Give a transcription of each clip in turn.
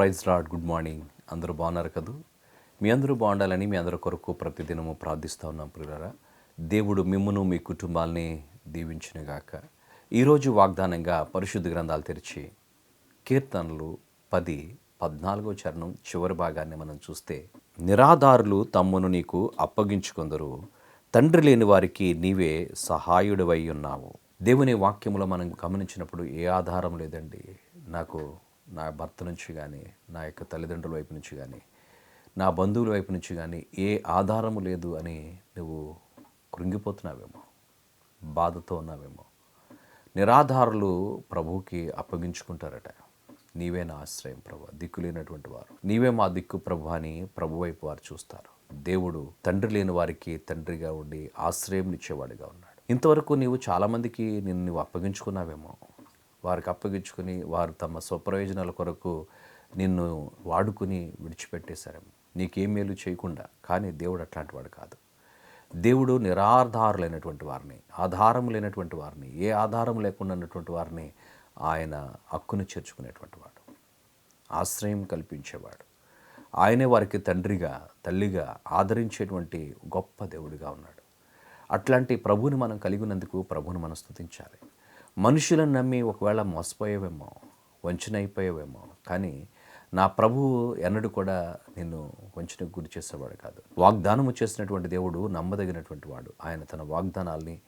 Praise lord good morning. అందరూ బాగున్నారు కదూ? మీ అందరూ బాగుండాలని మీ అందరి కొరకు ప్రతిదినము ప్రార్థిస్తూ ఉన్నాం ప్రియులరా. దేవుడు మిమ్మును మీ కుటుంబాల్ని దీవించినగాక. ఈరోజు వాగ్దానంగా పరిశుద్ధ గ్రంథాలు తెరిచి కీర్తనలు పది పద్నాలుగో చరణం చివరి భాగాన్ని మనం చూస్తే నిరాధారులు తమ్మును నీకు అప్పగించుకొందరు. తండ్రి లేని వారికి నీవే సహాయుడివై ఉన్నావు. దేవుని వాక్యములో మనం గమనించినప్పుడు ఏ ఆధారం లేదండి. నాకు నా భర్త నుంచి కానీ నా యొక్క తల్లిదండ్రుల వైపు నుంచి కానీ నా బంధువుల వైపు నుంచి కానీ ఏ ఆధారము లేదు అని నువ్వు కృంగిపోతున్నావేమో బాధతో ఉన్నావేమో. నిరాధారులు ప్రభువుకి అప్పగించుకుంటారట. నీవే నా ఆశ్రయం ప్రభు దిక్కు లేనటువంటి వారు. నీవే మా దిక్కు ప్రభు అని ప్రభు వైపు వారు చూస్తారు. దేవుడు తండ్రి లేని వారికి తండ్రిగా ఉండి ఆశ్రయం ఇచ్చేవాడిగా ఉన్నాడు. ఇంతవరకు నీవు చాలామందికి నిన్ను నువ్వు అప్పగించుకున్నావేమో. వారికి అప్పగించుకుని వారు తమ స్వప్రయోజనాల కొరకు నిన్ను వాడుకుని విడిచిపెట్టేశారేమో నీకేం మేలు చేయకుండా కానీ దేవుడు అట్లాంటి వాడు కాదు. దేవుడు నిరాధారులైనటువంటి వారిని ఆధారం లేనటువంటి వారిని ఏ ఆధారం లేకుండా ఉన్నటువంటి వారిని ఆయన హక్కును చేర్చుకునేటువంటి వాడు. ఆశ్రయం కల్పించేవాడు. ఆయనే వారికి తండ్రిగా తల్లిగా ఆదరించేటువంటి గొప్ప దేవుడిగా ఉన్నాడు. అట్లాంటి ప్రభువుని మనం కలిగి ఉన్నందుకు ప్రభువుని మనం స్థుతించాలి మనుషులను నమ్మి ఒకవేళ మోసపోయేవేమో వంచనైపోయేవేమో కానీ నా ప్రభువు ఎన్నడూ కూడా నిన్ను వంచనకు గురి చేసేవాడు కాదు. వాగ్దానము చేసినటువంటి దేవుడు నమ్మదగినటువంటి వాడు. ఆయన తన వాగ్దానాల్ని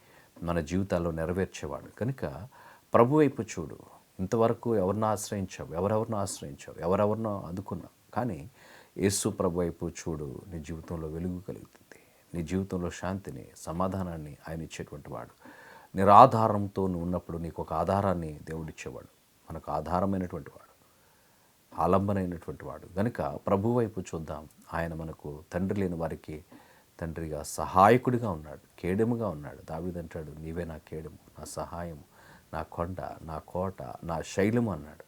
మన జీవితాల్లో నెరవేర్చేవాడు. కనుక ప్రభు వైపు చూడు. ఇంతవరకు ఎవరినో ఆశ్రయించావు? ఎవరెవరినో ఆశ్రయించావు? ఎవరెవరినో అందుకున్నావు? కానీ యేసు ప్రభు వైపు చూడు. నీ జీవితంలో వెలుగు కలుగుతుంది. నీ జీవితంలో శాంతిని సమాధానాన్ని ఆయన ఇచ్చేటువంటి వాడు. నిరాధారంతో నువ్వు ఉన్నప్పుడు నీకు ఒక ఆధారాన్ని దేవుడిచ్చేవాడు. మనకు ఆధారమైనటువంటి వాడు. ఆలంబనైనటువంటి వాడు. గనుక ప్రభు వైపు చూద్దాం. ఆయన మనకు తండ్రి లేని వారికి తండ్రిగా సహాయకుడిగా ఉన్నాడు. కేడెముగా ఉన్నాడు. దావిదంటాడు నీవే నా కేడెము నా సహాయము నా కొండ నా కోట నా శైలము అన్నాడు.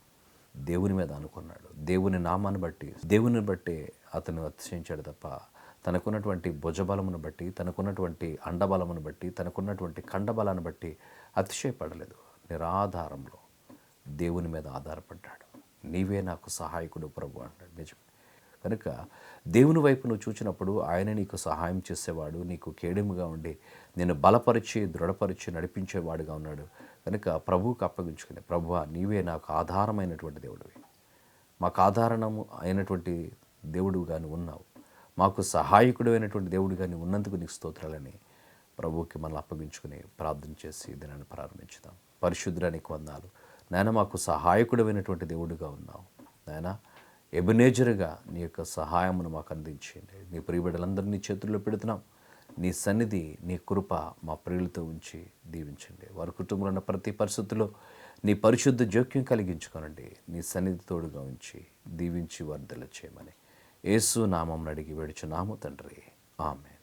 దేవుని మీద అనుకున్నాడు. దేవుని నామాన్ని బట్టి దేవుని బట్టి అతను అతిశయించాడు తప్ప తనకున్నటువంటి భుజబలమును బట్టి తనకున్నటువంటి అండబలమును బట్టి తనకున్నటువంటి ఖండబలాన్ని బట్టి అతిశయపడలేదు. నిరాధారంలో దేవుని మీద ఆధారపడ్డాడు. నీవే నాకు సహాయకుడు ప్రభు అంటాడు. నిజమే. కనుక దేవుని వైపు నువ్వు చూచినప్పుడు ఆయన నీకు సహాయం చేసేవాడు నీకు కేడెముగా ఉండి నేను బలపరిచి దృఢపరిచి నడిపించేవాడుగా ఉన్నాడు. కనుక ప్రభువుకు అప్పగించుకుని ప్రభు నీవే నాకు ఆధారమైనటువంటి దేవుడివి. మాకు ఆధారణము అయినటువంటి దేవుడుగాను ఉన్నావు. మాకు సహాయకుడు అయినటువంటి దేవుడిగా నీ ఉన్నందుకు నీకు స్తోత్రాలని ప్రభువుకి మనల్ని అప్పగించుకుని ప్రార్థన చేసి దినాన్ని ప్రారంభించుదాం. పరిశుద్ధానికి వందాలు. నాయన మాకు సహాయకుడమైనటువంటి దేవుడిగా ఉన్నావు. నాయన ఎబినేజర్గా నీ యొక్క సహాయమును మాకు అందించండి. నీ ప్రియబిడ్డలందరినీ చేతుల్లో పెడుతున్నాం. నీ సన్నిధి నీ కృప మా ప్రియులతో ఉంచి దీవించండి. వారి కుటుంబంలో ఉన్న ప్రతి పరిస్థితుల్లో నీ పరిశుద్ధ జోక్యం కలిగించుకోనండి. నీ సన్నిధి తోడుగా ఉంచి దీవించి వర్ధల చేయమని యేసు నామం అడిగి వేడుచున్నాము తండ్రి. ఆమె